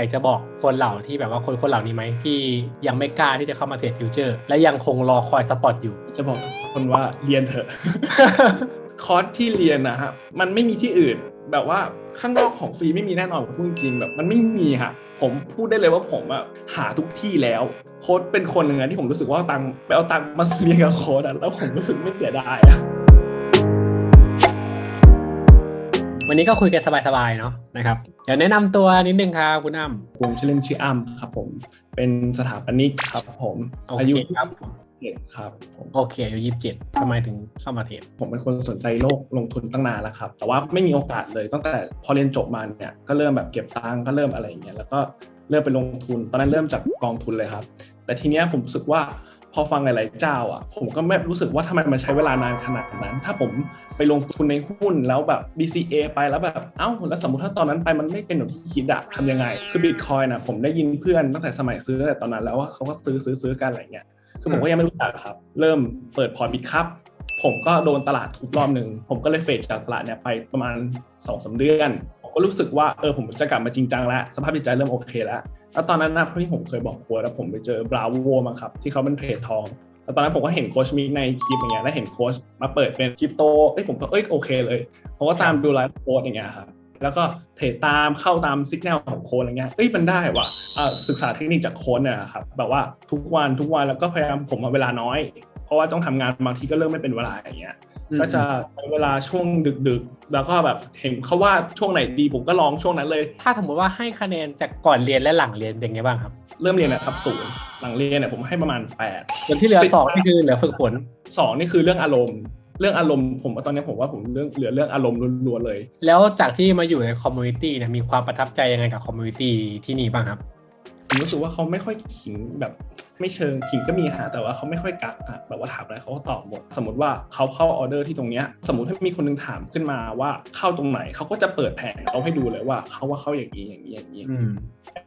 อยากจะบอกคนเหล่าที่แบบว่าคนคนเหล่านี้ไหมที่ยังไม่กล้าที่จะเข้ามาเทรดฟิวเจอร์ และยังคงรอคอยสปอตอยู่ จะบอกทุกคนว่าเรียนเถอะ คอร์สที่เรียนนะฮะมันไม่มีที่อื่น แบบว่าข้างนอกของฟรีไม่มีแน่นอนผมพูดจริงๆแบบมันไม่มีฮะผมพูดได้เลยว่าผมอะหาทุกที่แล้วโค้ดเป็นคนหนึ่งอะที่ผมรู้สึกว่าเอาตังค์ไปเอาตังค์มาเรียนกับโค้ดอะแล้วผมรู้สึกไม่เสียดายอะ วันนี้ก็คุยกันสบายๆเนาะนะครับเดี๋ยวแนะนำตัวนิดนึงครับคุณอ้ำผมชื่อเล่นชื่ออ้ำครับผม เป็นสถาปนิกครับผมโอเคอายุครับเจ็ดครับผมโอเคอายุยี่สิบเจ็ดทำไมถึงเข้ามาเทรดผมเป็นคนสนใจโลกลงทุนตั้งนานแล้วครับ แต่ว่าไม่มีโอกาสเลยตั้งแต่พอเรียนจบมาเนี่ยก็เริ่มแบบเก็บตังค์ก็เริ่มอะไรอย่างเงี้ยแล้วก็เริ่มไปลงทุน ตอนนั้นเริ่มจากกองทุนเลยครับ แต่ทีเนี้ยผมรู้สึกว่า พอฟังหลายๆเจ้าอะผมก็ไม่รู้สึกว่าทำไมมันใช้เวลานานขนาดนั้น ถ้าผมไปลงทุนในหุ้นแล้วแบบ DCA ไปแล้วแบบเอ้าแล้วสมมติถ้าตอนนั้นไปมันไม่เป็นอย่างที่คิดอะทำยังไง คือบิตคอยนะผมได้ยินเพื่อนตั้งแต่สมัยซื้อตั้งแต่ตอนนั้นแล้วว่าเขาก็ซื้อซื้อซื้อกันอะไรเงี้ยคือผมก็ยังไม่รู้จักครับ เริ่มเปิดพอร์ตบิตครับผมก็โดนตลาดทุบรอบหนึ่งผมก็เลยเฟดจากตลาดเนี่ยไปประมาณ2อสเดือน ก็รู้สึกว่าเออผมจะกลับมาจริงจังแล้วสภาพจิตใจเริ่มโอเคแล้วแล้วตอนนั้นนะเพราะที่ผมเคยบอกโค้ชแล้วผมไปเจอบราโวมาครับที่เขาเป็นเทรดทองแล้วตอนนั้นผมก็เห็นโค้ชมิกในคลิปอย่างเงี้ยแล้วเห็นโค้ชมาเปิดเป็นคริปโตเอ้ยผมก็เอ้ยโอเคเลยผมก็ตามดูไลฟ์โค้ชอย่างเงี้ยครับแล้วก็เทรดตามเข้าตามสัญญาณของโค้ดอะไรเงี้ย เอ้ยมันได้ว่ะอ่าศึกษาเทคนิคจากโค้ดเนี่ยครับแบบว่าทุกวันทุกวันแล้วก็พยายามผมมาเวลาน้อย เพราะว่าต้องทำงานบางทีก็เริ่มไม่เป็นเวลาอย่างเงี้ย ก็จะใช้เวลาช่วงดึกๆ แล้วก็แบบเห็นเขาว่าช่วงไหนดีผมก็ลองช่วงนั้นเลย ถ้าสมมติว่าให้คะแนนจากก่อนเรียนและหลังเรียนเป็นไงบ้างครับ เริ่มเรียนนะครับศูนย์หลังเรียนเนี่ยผมให้ประมาณ8ส่วนที่เหลือสองนี่คือเหลือฝึกฝนสองนี่คือเรื่องอารมณ์ เรื่องอารมณ์ผมว่าตอนนี้ผมว่าผมเรื่องเหลือเรื่องอารมณ์ล้วนๆเลย แล้วจากที่มาอยู่ในคอมมูนิตี้เนี่ยมีความประทับใจยังไงกับคอมมูนิตี้ที่นี่บ้างครับผมรู้สึกว่าเขาไม่ค่อยขิงแบบ ไม่เชิงขิงก็มีฮะแต่ว่าเขาไม่ค่อยกักฮะแบบว่าถามอะไรเขาก็ตอบหมด สมมติว่าเขาเข้าออเดอร์ที่ตรงเนี้ยสมมติถ้ามีคนหนึงถามขึ้นมาว่าเข้าตรงไหนเขาก็จะเปิดแผนเขาให้ดูเลยว่าเขาว่าเข้าอย่างนี้อย่างนี้อย่างนี้อืม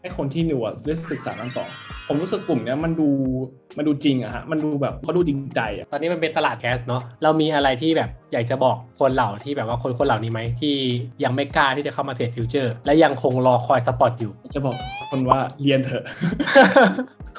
ให้คนที่นิวอะได้ศึกษากันต่อ ผมรู้สึกกลุ่มเนี้ยมันดูมันดูจริงอะฮะมันดูแบบเขาดูจริงใจอะตอนนี้มันเป็นตลาดแคสเนาะเรามีอะไรที่แบบอยากจะบอกคนเหล่าที่แบบว่าคนคนเหล่านี้ไหมที่ยังไม่กล้าที่จะเข้ามาเทรดฟิวเจอร์ และยังคงรอคอยสปอตอยู่ จะบอกทุกคนว่าเรียนเถอะ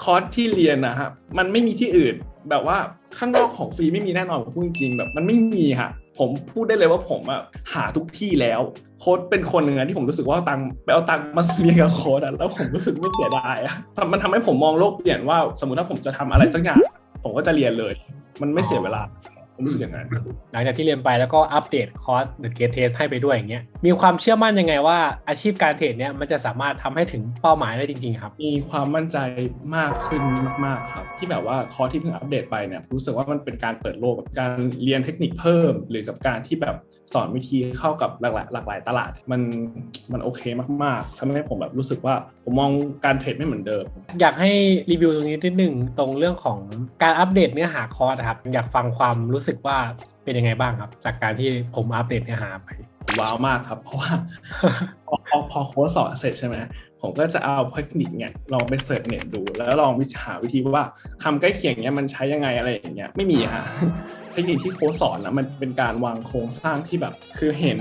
คอร์สที่เรียนนะฮะมันไม่มีที่อื่น แบบว่าข้างนอกของฟรีไม่มีแน่นอนผมพูดจริงแบบมันไม่มีค่ะผมพูดได้เลยว่าผมอะหาทุกที่แล้ว โค้ดเป็นคนหนึ่งนะที่ผมรู้สึกว่าตังไปเอาตังมาเรียนกับโค้ดอะแล้วผมรู้สึกไม่เสียดายอะมันทำให้ผมมองโลกเปลี่ยนว่า สมมติถ้าผมจะทำอะไรสักอย่างผมก็จะเรียนเลย มันไม่เสียเวลา ผมรู้สึกอย่างนั้นหลังจากที่เรียนไปแล้วก็อัปเดตคอร์ส The Gate Test ให้ไปด้วยอย่างเงี้ยมีความเชื่อมั่นยังไงว่าอาชีพการเทรดเนี่ยมันจะสามารถทำให้ถึงเป้าหมายได้จริง ๆ ครับ มีความมั่นใจมากขึ้นมากๆครับ ที่แบบว่าคอร์สที่เพิ่งอัปเดตไปเนี่ยรู้สึกว่ามันเป็นการเปิดโลกกับการเรียนเทคนิคเพิ่ม หรือกับการที่แบบสอนวิธีเข้ากับหลากหลายหลากหลายตลาด มันมันโอเคมากๆทำให้ผมแบบรู้สึกว่าผมมองการเทรดไม่เหมือนเดิม อยากให้รีวิวตรงนี้นิดนึงตรงเรื่องของการอัปเดตเนื้อหาคอร์สนะครับอยากฟังความรู้้สึกว่าเป็นยังไงบ้างครับ จากการที่ผมอัปเดตเนื้อหาไป ว้าวมากครับ เพราะว่าพอพอโค้ชสอนเสร็จใช่ไหมผมก็จะเอาเทคนิคเนี่ยลองไปเสิร์ชเน็ตดู แล้วลองวิหาวิธีว่าคำใกล้เคียงเนี่ยมันใช้ยังไงอะไรอย่างเงี้ยไม่มีฮะเทคนิคที่โค้ชสอนนะมันเป็นการวางโครงสร้างที่แบบ คือเห็น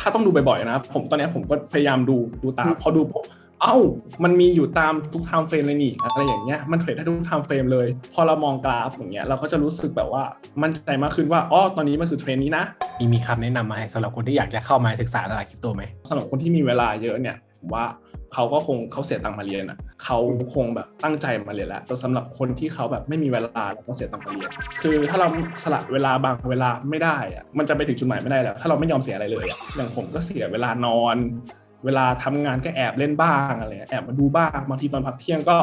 ถ้าต้องดูบ่อยๆนะ ผมตอนนี้ผมก็พยายามดูดูตามพอดูปุ๊บ เอ้า มันมีอยู่ตามทุกไทม์เฟรมเลยนี่อะไรอย่างเงี้ยมันเทรดได้ทุกไทม์เฟรมเลย พอเรามองกราฟอย่างเงี้ยเราก็จะรู้สึกแบบว่ามั่นใจมากขึ้นว่าอ๋อตอนนี้มันคือเทรนนี้นะมีมีคำแนะนำมาให้สำหรับคนที่อยากจะเข้ามาศึกษาตลาดคริปโตไหมสำหรับคนที่มีเวลาเยอะเนี่ยผมว่าเขาก็คงเขาเสียตังค์มาเรียนอะเขาคงแบบตั้งใจมาเรียนแหละแต่สำหรับคนที่เขาแบบไม่มีเวลาแล้วก็เสียตังค์มาเรียน คือถ้าเราสละเวลาบางเวลาไม่ได้อะมันจะไปถึงจุดหมายไม่ได้แล้วถ้าเราไม่ยอมเสียอะไรเลยอะอย่างผมก็เสียเวลานอน เวลาทำงานก็แอบเล่นบ้างอะไรเงี้ยแอบมาดูบ้างบางทีตอนพักเที่ยงก็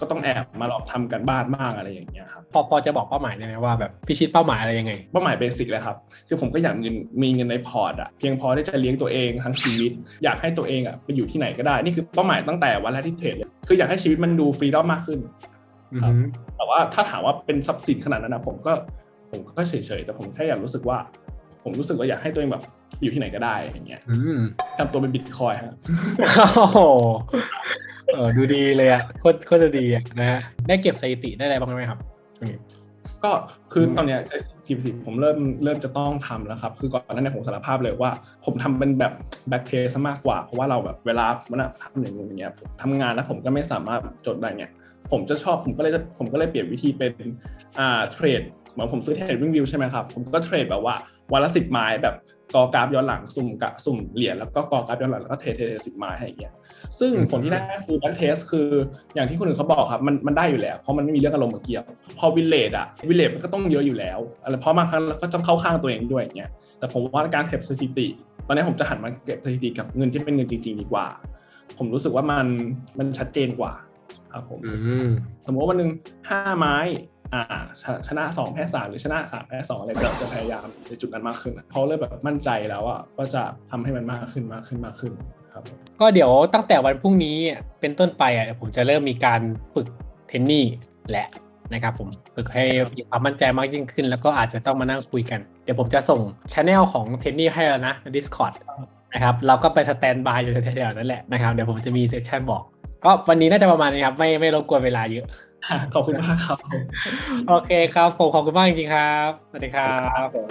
ก็ต้องแอบมาหลอกทำกันบ้านบ้างอะไรอย่างเงี้ยครับพอพอจะบอกเป้าหมายได้ไหมว่าแบบพิชิตเป้าหมายอะไรยังไง เป้าหมายเบสิกเลยครับคือผมก็อยากเงินมีเงินในพอร์ตอะเพียงพอที่จะเลี้ยงตัวเองทั้งชีวิต อยากให้ตัวเองอะไปอยู่ที่ไหนก็ได้ นี่คือเป้าหมายตั้งแต่วันแรกที่เทรดเลยคืออยากให้ชีวิตมันดูฟรีดอมมากขึ้นครับแต่ว่าถ้าถามว่าเป็นทรัพย์สินขนาดนั้นนะผมก็ผมก็เฉยๆแต่ผมแค่อยากรู้สึกว่า ผมรู้สึกว่าอยากให้ตัวเองแบบอยู่ที่ไหนก็ได้อย่างเงี้ยอืมทำตัวเป็นบิตคอยฮะโอ้โหเออดูดีเลยอะโคตรโคตรจะดีอะนะฮะได้เก็บสถิติได้อะไรบ้างไหมครับช่วงนี้ก็คืออืมตอนเนี้ยทีพีผมเริ่มเริ่มจะต้องทำแล้วครับ คือก่อนหนั้านเนี่ยผมสารภาพเลยว่า ผมทำเป็นแบบแบ็คเพสมากกว่า เพราะว่าเราแบบเวลามันทำอย่างนู้นอย่างเงี้ยผมทำงานแล้วผมก็ไม่สามารถจดได้ไงผมจะชอบผมก็เลยจะผมก็เลยเปลี่ยนวิธีเป็นอ่าเทรด เหมือนผมซื้อเทรดวิ่งวิวใช่ไหมครับ ผมก็เทรดแบบว่าวันละสิบไม้แบบกอกราฟย้อนหลังสุ่มกะสุ่มเหรียญแล้วก็กอกราฟย้อนหลังแล้วก็เทรดเทรดสิบไม้ให้อย่างเงี้ยซึ่งอืมผลที่ได้คือแบ็กเทสคืออย่างที่คนอื่นเขาบอกครับมันมันได้อยู่แล้ว เพราะมันไม่มีเรื่องอารมณ์มาเกี่ยว พอวิลเลจอะวิลเลจมันก็ต้องเยอะอยู่แล้วอะไรเพราะบางครั้งเราก็ต้องเข้าข้างตัวเองด้วยอย่างเงี้ยแต่ผมว่าการเก็บสถิติ ตอนนี้ผมจะหันมาเก็บสถิติกับเงินที่เป็นเงินจริง ๆ ดีกว่า ผมรู้สึกว่ามันมันชัดเจนกว่าครับผมอืมสมมติว่าวันหนึ่งห้าไม้ อ่าชนะชนะสองแพ้สามหรือชนะสามแพ้สองอะไรจะจะพยายามในจุดนั้นมากขึ้นเพราะเริ่มแบบมั่นใจแล้วอะก็จะทำให้มันมากขึ้นมากขึ้นมากขึ้นครับก็เดี๋ยวตั้งแต่วันพรุ่งนี้เป็นต้นไปอะผมจะเริ่มมีการฝึกเทนนี่แหละนะครับผมฝึกให้มีความมั่นใจมากยิ่งขึ้น แล้วก็อาจจะต้องมานั่งคุยกัน เดี๋ยวผมจะส่งช anel ของเทนนี่ให้แล้วนะใน Discord นะครับเราก็ไปสแตนบายอยู่แถวๆนั้นแหละนะครับเดี๋ยวผมจะมีเซสชันบอก ก็วันนี้น่าจะประมาณนี้ครับ ไม่ไม่รบกวนเวลาเยอะ ขอบคุณมากครับ โอเคครับ ผมขอบคุณมากจริงๆครับ สวัสดีครับผม